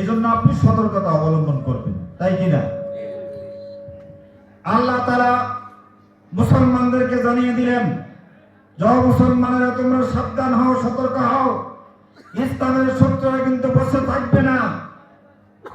এজন্য আপনি সতর্কতা অবলম্বন করবেন, তাই কিনা আল্লাহ তারা মুসলমানদেরকে জানিয়ে দিলেন যা মুসলমানেরা, তোমরা সাবধান হও, সতর্ক হও। ইসলামের শত্রুরা কিন্তু বসে থাকবে না।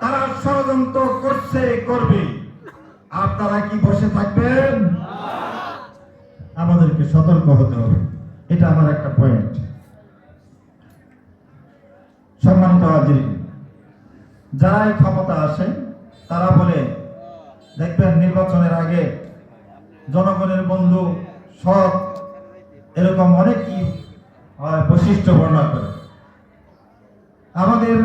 তারা ষড়যন্ত্র করছে, করবে। আপনারা কি বসে থাকবেন? আমাদেরকে সতর্ক হতে হবে। এটা আমার একটা পয়েন্ট সম্মানিত হাজির যারাই ক্ষমতা আসে তারা বলে দেখবেন নির্বাচনের আগে জনগণের বন্ধু সৎ এরকম অনেকই আহ, বৈশিষ্ট্য বর্ণনা করে। আমাদের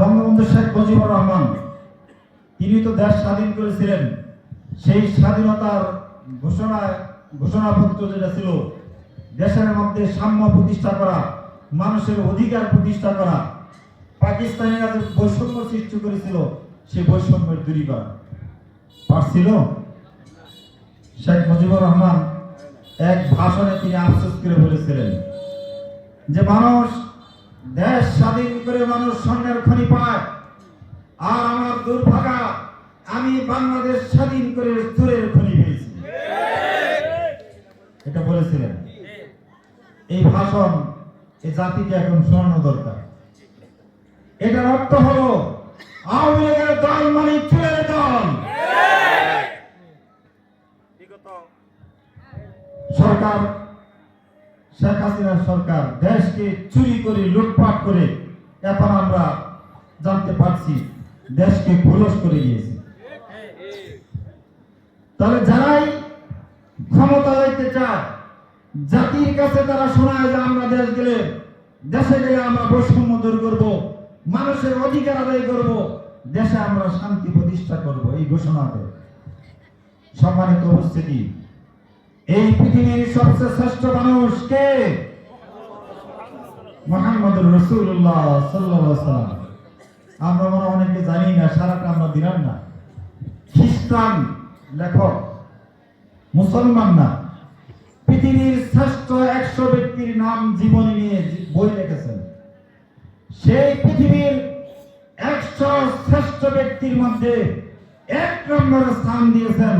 বঙ্গবন্ধু শেখ মুজিবুর রহমান তিনি তো দেশ স্বাধীন করেছিলেন। সেই স্বাধীনতার ঘোষণা ঘোষণাপত্র যেটা ছিল দেশের মধ্যে সাম্য প্রতিষ্ঠা করা মানুষের অধিকার প্রতিষ্ঠা করা পাকিস্তানিরা যে বৈষম্য সৃষ্টি করেছিল, সেই বৈষম্যের দূরীকরণ। পারছিল? শেখ মুজিবুর রহমান এক ভাষণে তিনি আফসোস করে বলেছিলেন যে, মানুষ দেশ স্বাধীন করে মানুষ স্বর্ণের খনি পায়। আর আমার দুর্ভাগা, আমি বাংলাদেশ স্বাধীন করে চুরের খনি পেয়েছি। এটা বলেছিলেন। এই ভাষণ এই জাতিকে এখন শোনানো দরকার। এটার অর্থ হলো আওয়ামী লীগের দল মানে চুরের দল। সরকার শেখ হাসিনার সরকার দেশকে চুরি করে লুটপাট করে এখন আমরা জানতে পারছি দেশকে খোলস করে দিয়েছে। তাহলে যারাই ক্ষমতা দেখতে চায় জাতির কাছে তারা শোনায় যে আমরা দেশ গেলে দেশে গেলে আমরা বৈষম্য দূর করব। মানুষের অধিকার আদায় করব, দেশে আমরা শান্তি প্রতিষ্ঠা করব, এই ঘোষণা দেয় সম্মানিত উপস্থিতি, এই পৃথিবীর সবচেয়ে শ্রেষ্ঠ মানুষ কে? মোহাম্মদুর রসুল্লাহ সাল্লাম। আমরা মনে অনেকে জানি না, সারাটা আমরা দিলাম না। খ্রিস্টান লেখক, মুসলমান না। পৃথিবীর শ্রেষ্ঠ একশো ব্যক্তির নাম জীবনী নিয়ে বই লিখেছেন। সেই পৃথিবীর একশো শ্রেষ্ঠ ব্যক্তির মধ্যে এক নম্বর স্থান দিয়েছেন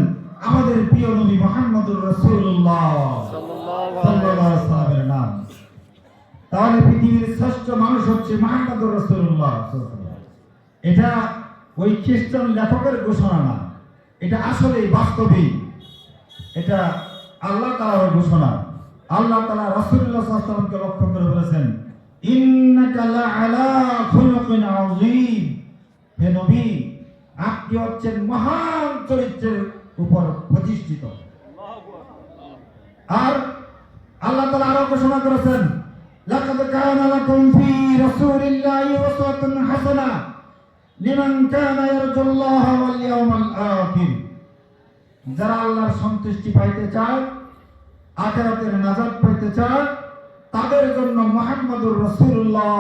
আমাদের প্রিয় নবী মোহাম্মদুর রসুল্লাহ সাল্লামের নাম। তাহলে পৃথিবীর শ্রেষ্ঠ মানুষ হচ্ছে মোহাম্মদুর রসুল্লাহ এটা ওই খ্রিস্টান লেখকের ঘোষণা না। এটা আসলে বাস্তবিক এটা আল্লাহ তাআলার ঘোষণা। আল্লাহ সাল্লাল্লাহু আলাইহি ওয়াসাল্লামকে লক্ষ্য করে বলেছেন ইন্নাকা আপনি হচ্ছেন মহান চরিত্রের উপর প্রতিষ্ঠিত। আর আল্লাহ তাআলা আরও ঘোষণা করেছেন যারা আল্লাহর সন্তুষ্টি পাইতে চায়, আখেরাতের নাজাত পাইতে চায় তাদের জন্য মুহাম্মদুর রসুল্লাহ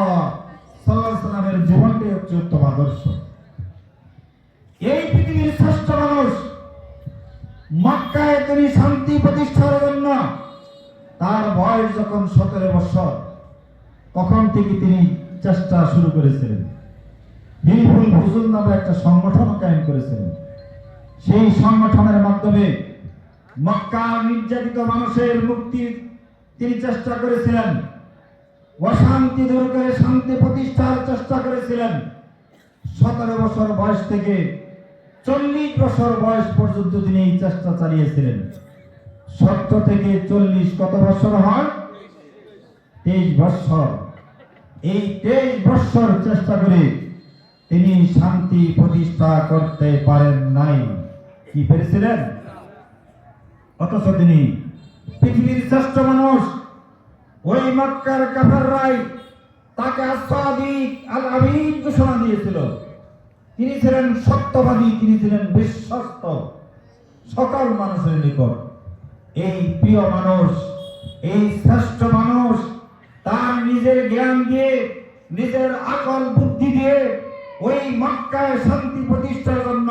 আলাইহি সাল্লামের জীবনটাই হচ্ছে উত্তম আদর্শ। এই পৃথিবীর শ্রেষ্ঠ মানুষ মক্কায় তিনি শান্তি প্রতিষ্ঠার জন্য তার বয়স যখন সতেরো বছর, তখন থেকে তিনি চেষ্টা শুরু করেছিলেন। হিলফুল হুজুর নামে একটা সংগঠন কায়েম করেছিলেন। সেই সংগঠনের মাধ্যমে মক্কা নির্যাতিত মানুষের মুক্তির তিনি চেষ্টা করেছিলেন। অশান্তি দূর করে শান্তি প্রতিষ্ঠার চেষ্টা করেছিলেন। সতেরো বছর বয়স থেকে চল্লিশ বছর বয়স পর্যন্ত তিনি এই চেষ্টা চালিয়েছিলেন। সত্তর থেকে চল্লিশ কত বছর হয়? তেইশ বছর। এই তেইশ বছর চেষ্টা করে তিনি শান্তি প্রতিষ্ঠা করতে পারেন নাই। কি পেরেছিলেন? অথচ তিনি পৃথিবীর শ্রেষ্ঠ মানুষ, ওই মক্কার কাফাররাই তাকে আসাদিক আল আমিন ঘোষণা দিয়েছিল। তিনি ছিলেন সত্যবাদী, তিনি ছিলেন বিশ্বস্ত, সকল মানুষের নিকট। এই প্রিয় মানুষ, এই শ্রেষ্ঠ মানুষ, তার নিজের জ্ঞান দিয়ে, নিজের আকল বুদ্ধি দিয়ে ওই মক্কায় শান্তি প্রতিষ্ঠার জন্য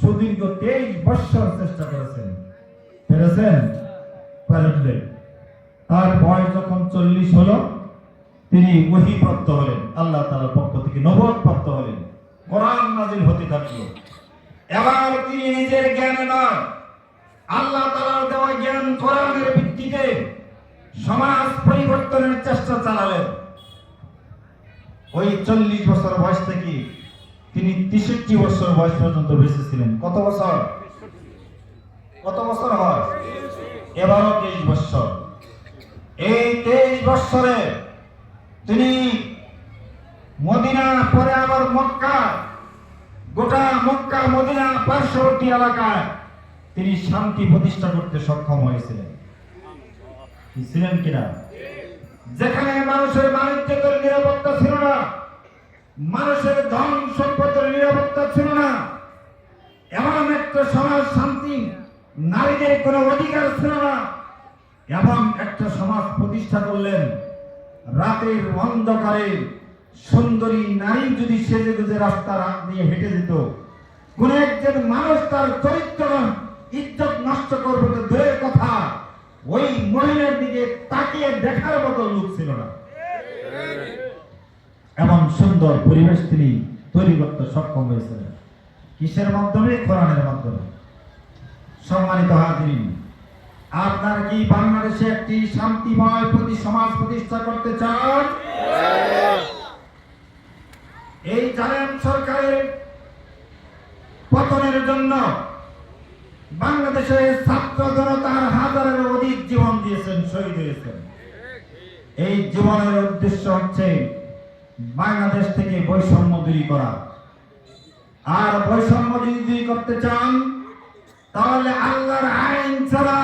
সুদীর্ঘ তেইশ বৎসর চেষ্টা করেছেন। পেরেছেন? পারেননি। তার বয়স যখন চল্লিশ হলো, তিনি ওহিপ্রাপ্ত হলেন। আল্লাহ তাআলার পক্ষ থেকে নবদ প্রাপ্ত হলেন। কোরআন নাজিল হতে থাকল। এবার তিনি নিজের জ্ঞানে নয়, আল্লাহ তাআলার দেওয়া জ্ঞান কোরআনের ভিত্তিতে সমাজ পরিবর্তনের চেষ্টা চালালেন। ওই চল্লিশ বছর বয়স থেকে তিনি তেষট্টি বছর বয়স পর্যন্ত বেঁচে ছিলেন। কত বছর? কত বছর হয়? এবারও তেইশ বৎসর। এই তেইশ বৎসরে তিনি মদিনা পরে আবার মক্কা, গোটা মক্কা, মদিনা পার্শ্ববর্তী এলাকায় তিনি শান্তি প্রতিষ্ঠা করতে সক্ষম হয়েছিলেন। ছিলেন কিনা? যেখানে মানুষের বাণিজ্যের নিরাপত্তা ছিল না, মানুষের ধন সম্পদের নিরাপত্তা ছিল না, এমন একটা সমাজ শান্তি নারীদের কোনো অধিকার ছিল না। এবং একটা সমাজ প্রতিষ্ঠা করলেন। রাতের অন্ধকারে সুন্দরী নারী যদি সেজে গুজে রাস্তা রাত দিয়ে হেঁটে যেত, কোন একজন মানুষ তার চরিত্র ইজ্জত নষ্ট করবে তো দূরের কথা, ওই মহিলার দিকে তাকিয়ে দেখার মতো লোক ছিল না। এমন সুন্দর পরিবেশ তিনি তৈরি করতে সক্ষম হয়েছিলেন। কিসের মাধ্যমে? কোরআনের মাধ্যমে। সম্মানিত হাজিরিন, আপনার কি বাংলাদেশে একটি শান্তিময় প্রতি সমাজ প্রতিষ্ঠা করতে চান? এই জালেম সরকারের পতনের জন্য বাংলাদেশের ছাত্র জনতার হাজারের অধিক জীবন দিয়েছেন, শহীদ হয়েছেন। এই জীবনের উদ্দেশ্য হচ্ছে বাংলাদেশ থেকে বৈষম্য দূরী করা। আর বৈষম্য যদি দূরী করতে চান তাহলে আল্লাহর আইন ছাড়া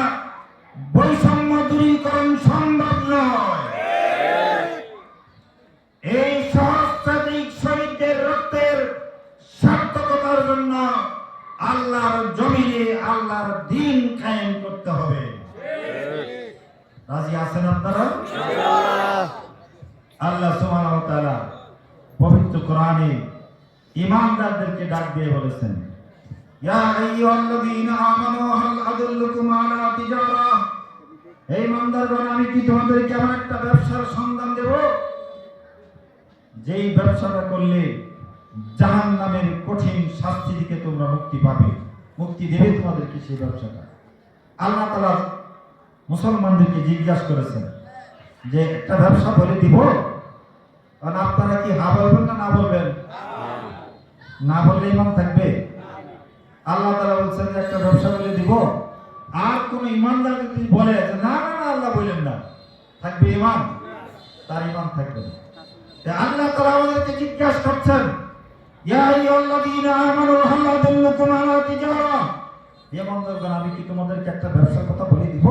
বৈষম্য দূরীকরণ সম্ভব নয়। এই সহস্রাধিক শহীদদের রক্তের সার্থকতার জন্য আল্লাহর জমিনে আল্লাহর দিন কায়েম করতে হবে। রাজি আছেন আপনারা? আল্লাহ সুবহানাহু পবিত্র কোরআনে ইমানদারদেরকে ডাক দিয়ে বলেছেন। ইয়া আইয়ুহাল্লাযীনা আমানু হাল আদুল্লুকুম আলা তিজারা। হে ঈমানদারগণ আমি কি তোমাদেরকে এমন একটা ব্যবসার সন্ধান দেব? যেই ব্যবসাটা করলে জাহান্নামের কঠিন শাস্তি থেকে তোমরা মুক্তি পাবে। মুক্তি দেবে তোমাদেরকে সেই ব্যবসাটা। আল্লাহ তালা মুসলমানদেরকে জিজ্ঞাসা করেছেন যে, একটা ব্যবসা বলে দিব? কারণ আপনারা কি হা বলবেন না না বলবেন? না বললে ইমান থাকবে? আল্লাহ তারা বলছেন যে একটা ব্যবসা বলে দিব। আর কোন ইমানদার যদি বলে যে না না না, আল্লাহ বললেন না, থাকবে ইমান। তার ইমান থাকবে না। আল্লাহ তাআলা আমাদেরকে জিজ্ঞাসা করছেন আমি কি তোমাদেরকে একটা ব্যবসার কথা বলে দিব?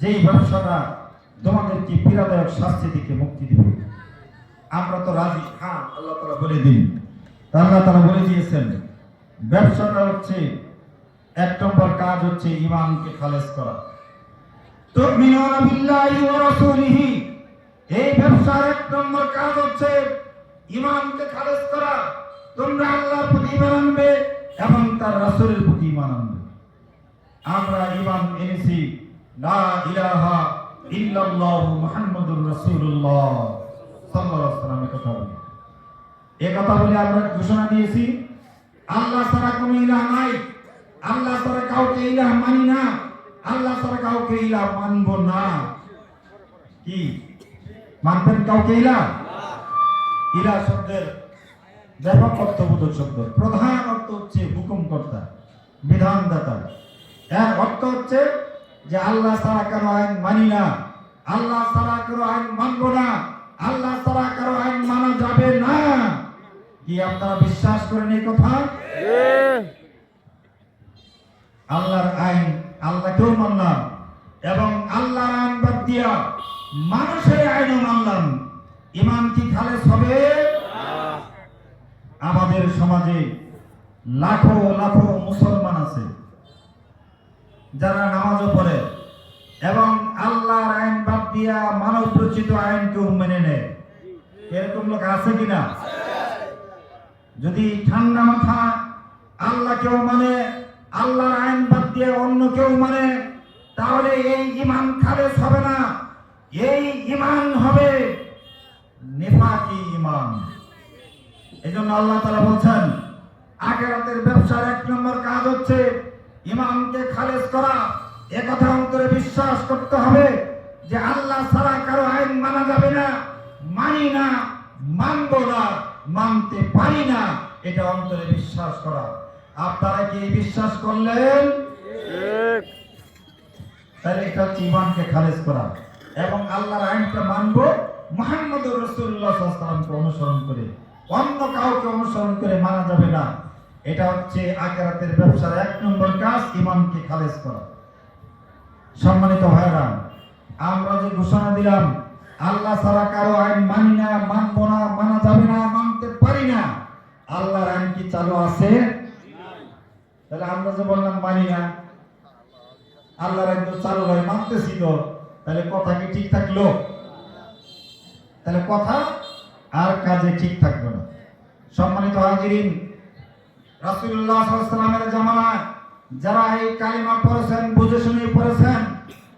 যেই ব্যবসাটা তোমাদেরকে পীড়াদায়ক শাস্তি থেকে মুক্তি দিবে। আমরা তো রাজি। হ্যাঁ আল্লাহ তারা বলে দিন। আল্লাহ তারা বলে দিয়েছেন ব্যবসাটা হচ্ছে এক নম্বর কাজ হচ্ছে ইমানকে খালেজ করা। তো ওয়া এই ব্যবসার এক নম্বর কাজ হচ্ছে ইমানকে খালেজ করা। তোমরা আল্লাহর প্রতি ইমান আনবে এবং তার রাসূলের প্রতি ইমান আনবে। আমরা ইমান এনেছি, লা ইলাহা ইল্লাল্লাহ মুহাম্মাদুর রাসূলুল্লাহ। সাল্লাল্লাহু আলাইহি ওয়াসাল্লামের কথা বলি। এ কথা বলে আমরা ঘোষণা দিয়েছি আল্লাহ ছাড়া কোনো ইলাহ নাই। আল্লাহ ছাড়া কাউকে ইলাহ মানি না। আল্লাহ ছাড়া কাউকে ইলাহ মানব না। কি? মানবেন কাউকে ইলাহ? ইলাহ শব্দের ব্যাপক অর্থবোধক শব্দ। প্রধান অর্থ হচ্ছে হুকুমকর্তা, বিধানদাতা। এর অর্থ হচ্ছে যে আল্লাহ ছাড়া কারও আইন মানি না। আল্লাহ ছাড়া কারও আইন মানবো না। আল্লাহ ছাড়া কারও আইন মানা যাবে না। কি আপনারা বিশ্বাস করেন এই কথা? আল্লাহর আইন আল্লাহকেও মানলাম এবং আল্লাহর আইন বাদ দিয়া মানুষের আইনও মানলাম ইমান কি খালেস হবে? আমাদের সমাজে লাখো লাখো মুসলমান আছে, যারা নামাজও পড়ে এবং আল্লাহর আইন বাদ দিয়া মানব রচিত আইনকেও মেনে নেয়। এরকম লোক আছে কিনা? যদি ঠান্ডা মাথা আল্লাহ কেউ মানে আল্লাহর আইন বাদ দিয়ে অন্য কেউ মানে তাহলে এই ইমান খালেস হবে না। এই ইমান হবে নেফাকি ইমান এই জন্য আল্লাহ তালা বলছেন, আখেরাতের ব্যবসার এক নম্বর কাজ হচ্ছে ইমামকে খালেজ করা। এ কথা অন্তরে বিশ্বাস করতে হবে যে আল্লাহ ছাড়া কারও আইন মানা যাবে না, মানি না, মানবো না। মানতে পারি না এটা অন্তরে বিশ্বাস করা। আপনারা কি বিশ্বাস করলেন? তাহলে এটা হচ্ছে ইমানকে খালেজ করা। এবং আল্লাহর আইনটা মানবো মোহাম্মদ রসুল্লাহ সাল্লামকে অনুসরণ করে। অন্য কাউকে অনুসরণ করে মানা যাবে না। এটা হচ্ছে আকেরাতের ব্যবসার এক নম্বর কাজ ইমানকে খালেজ করা। সম্মানিত ভাইরা আমরা যে ঘোষণা দিলাম আল্লাহ ছাড়া কারও আইন মানি না, মানবো না, মানা যাবে না, মানতে পারি না। আল্লাহর আইন কি চালু আছে? তাহলে আমরা যে বললাম মানি না, আল্লাহর আইন তো চালু হয়, মানতেছি তো। তাহলে কথা কি ঠিক থাকল? তাহলে কথা আর কাজে ঠিক থাকবে না। সম্মানিত হাজিরিন আলাইহি ওয়াসাল্লামের জামানায় যারা এই কালিমা পড়েছেন, বুঝে শুনে পড়েছেন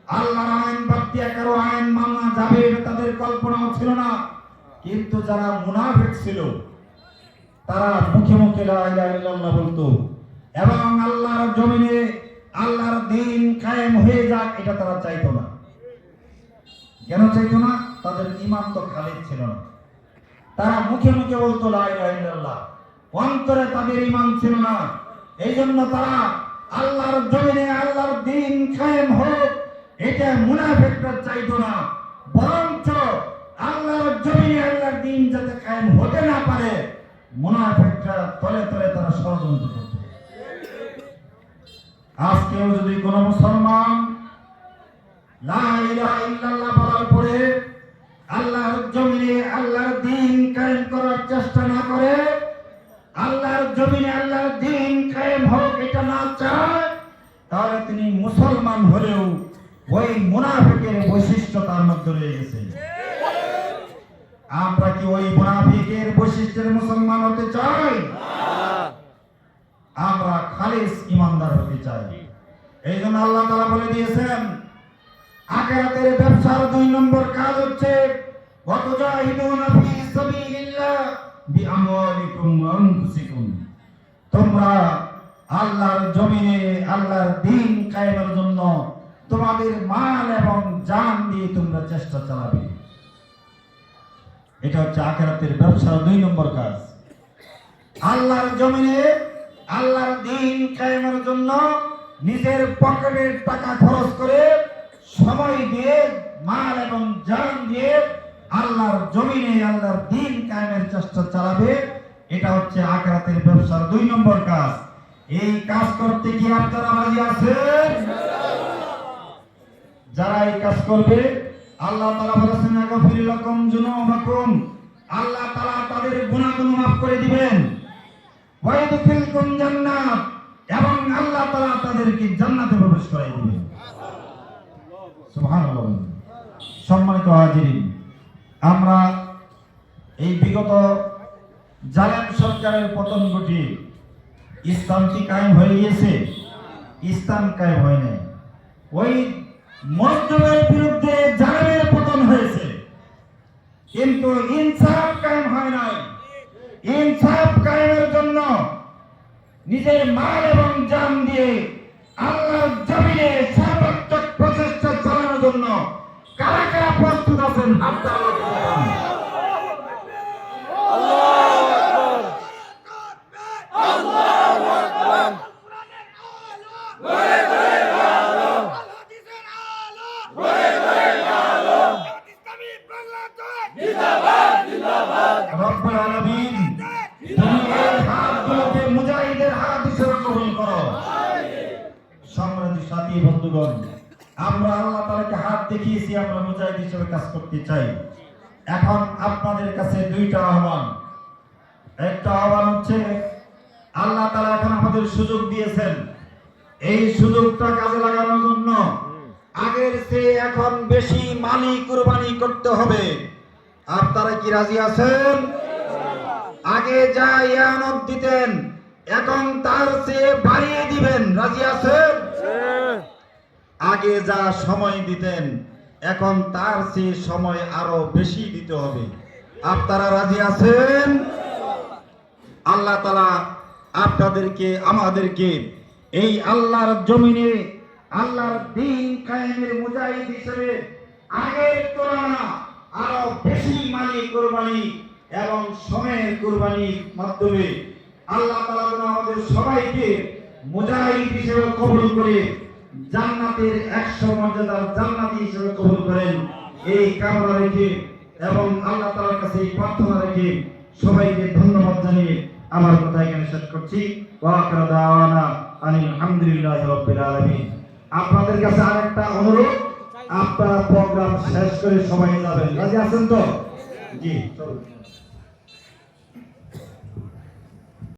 আল্লাহর আইন বাদ আইন মানা যাবে তাদের কল্পনাও ছিল না। কিন্তু যারা মুনাফিক ছিল, তারা মুখে মুখে ইল্লাল্লাহ বলতো, এবং আল্লাহর জমিনে আল্লাহর দিন কায়েম হয়ে যাক, এটা তারা চাইতো না। কেন চাইতো না? তাদের ইমান তো খালিদ ছিল না। তারা মুখে মুখে বলতো ইল্লাল্লাহ। অন্তরে তাদের ইমান ছিল না। এই জন্য তারা আল্লাহর জমিনে আল্লাহর দিন কায়েম হোক এটা মুনাফিকরা চাইতো না। বরঞ্চ আল্লাহর জমিনে আল্লাহর দিন যাতে কায়েম হতে না পারে, মুনাফিকরা তলে তলে তারা ষড়যন্ত্র করত। আজকেও যদি কোনো মুসলমান লা ইলাহা ইল্লাল্লাহ বলার পরে আল্লাহর জমিনে আল্লাহর দিন কায়েম করার চেষ্টা না করে, আল্লাহর জমিনে আল্লাহর দিন কায়েম হোক এটা না চায়, তাহলে তিনি মুসলমান হলেও ওই মুনাফিকের বৈশিষ্ট্য তার মধ্যে রয়ে গেছে। আমরা কি ওই মুনাফিকের বৈশিষ্ট্যের মুসলমান হতে চাই? আমরা খালিস ইমানদার হতে চাই। এই জন্য আল্লাহ তাআলা বলে দিয়েছেন, আখিরাতের ব্যবসার দুই নম্বর কাজ হচ্ছে তোমরা আল্লাহর জমিনে আল্লাহর দিন কায়েমের জন্য তোমাদের মাল এবং জান দিয়ে তোমরা চেষ্টা চালাবে। এটা হচ্ছে আখিরাতের ব্যবসার দুই নম্বর কাজ। আল্লাহর জমিনে আল্লাহর দিন কায়েমের জন্য নিজের পকেটের টাকা খরচ করে সময় দিয়ে মাল এবং জান দিয়ে আল্লাহর জমিনে আল্লাহর দিন কায়েমের চেষ্টা চালাবে। এটা হচ্ছে আখরাতের ব্যবসার দুই নম্বর কাজ। এই কাজ করতে কি আপনারা রাজি আছেন? যারা এই কাজ করবে, আল্লাহ তাআলা বলেছেন আগাফির লাকুম জুনুবাকুম আল্লাহ তাআলা তাদের গুনাহগুলো মাফ করে দিবেন। ওয়াইদখিলকুম জান্নাত। এবং আল্লাহ তাআলা তাদেরকে জান্নাতে প্রবেশ করাই দিবেন। সুবহানাল্লাহ। সম্মানিত হাজিরিন, আমরা এই বিগত জালেম সরকারের পতন ঘটিয়ে ইসলাম কি কায়েম হয়ে গিয়েছে? ইসলাম কায়েম হয় নাই। ওই মজদুরের বিরুদ্ধে জালেমের পতন হয়েছে। কিন্তু ইনসাফ কায়েম হয় নাই। ইনসাফ কায়েমের জন্য নিজের মাল এবং জান দিয়ে আল্লাহর জমিনে সর্বাত্মক প্রচেষ্টা চালানোর জন্য কারা কারা প্রস্তুত আছেন? হাত তালা রব্বুল আলামিন তুমি এই হাতগুলোকে মুজাহিদের হাত হিসেবে কবুল করো সম্মানিত সাথী বন্ধুগণ, আমরা আল্লাহ তাআলাকে হাত দেখিয়েছি, আমরা মুজাহিদ হিসেবে কাজ করতে চাই। এখন আপনাদের কাছে দুইটা আহ্বান। একটা আহ্বান হচ্ছে, আল্লাহ তাআলা এখন আমাদের সুযোগ দিয়েছেন। এই সুযোগটা কাজে লাগানোর জন্য আগের চেয়ে এখন বেশি মালি কুরবানি করতে হবে। আপনারা কি রাজি আছেন? আগে যা ইয়ানত দিতেন, এখন তার চেয়ে বাড়িয়ে দিবেন। রাজি আছেন? আগে যা সময় দিতেন, এখন তার চেয়ে সময় আরও বেশি দিতে হবে। আপনারা রাজি আছেন? আল্লাহ তালা আপনাদেরকে, আমাদেরকে এই আল্লাহর জমিনে, আল্লাহর দিন কায়েমের মুজাহিদ হিসেবে আগের তুলনা আরও বেশি মানি কোরবানি এবং সময়ের কোরবানির মাধ্যমে আল্লাহ তালা আমাদের সবাইকে মুজাহিদ হিসেবে কবুল করে জান্নাতের একশো মর্যাদার জান্নাতি হিসেবে কবুল করেন। এই কামনা রেখে এবং আল্লাহ তাআলার কাছে এই প্রার্থনা রেখে সবাইকে ধন্যবাদ জানিয়ে আমার কথা এখানে শেষ করছি। ওয়া আখিরু দাওয়ানা আনিল হামদুলিল্লাহি রাব্বিল আলামিন। আপনাদের কাছে আরেকটা অনুরোধ, আপনারা প্রোগ্রাম শেষ করে সবাই যাবেন। রাজি আছেন তো? জি, চলুন।